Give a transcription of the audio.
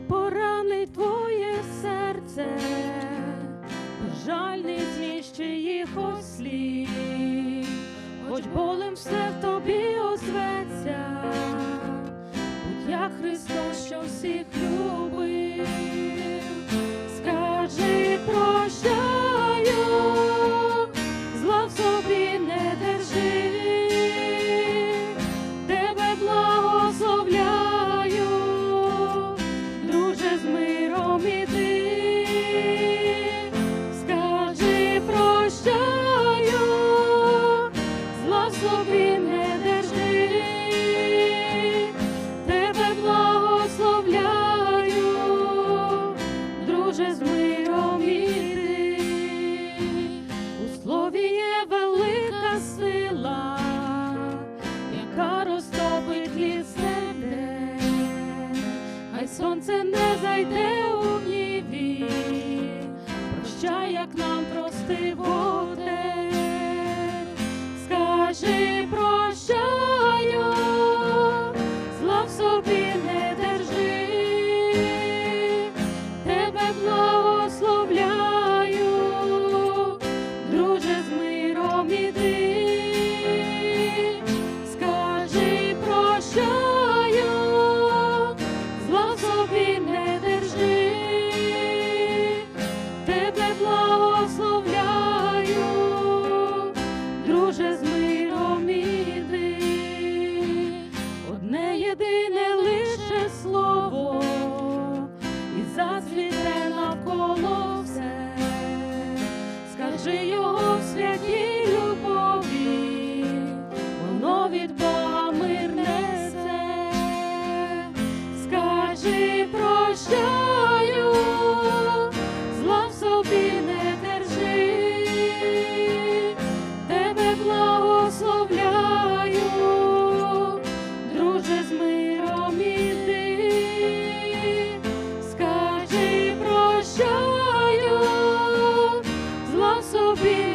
Хай поранить твоє серце, жаль не знищить їх ослів, хоч болем все в тобі озветься, будь як Христос, що всіх любив, сонце не зайде у гніві, прощай, як нам простив Отець. Скажи прощаю, друже з миром іди, одне єдине лише слово, і зацвіте be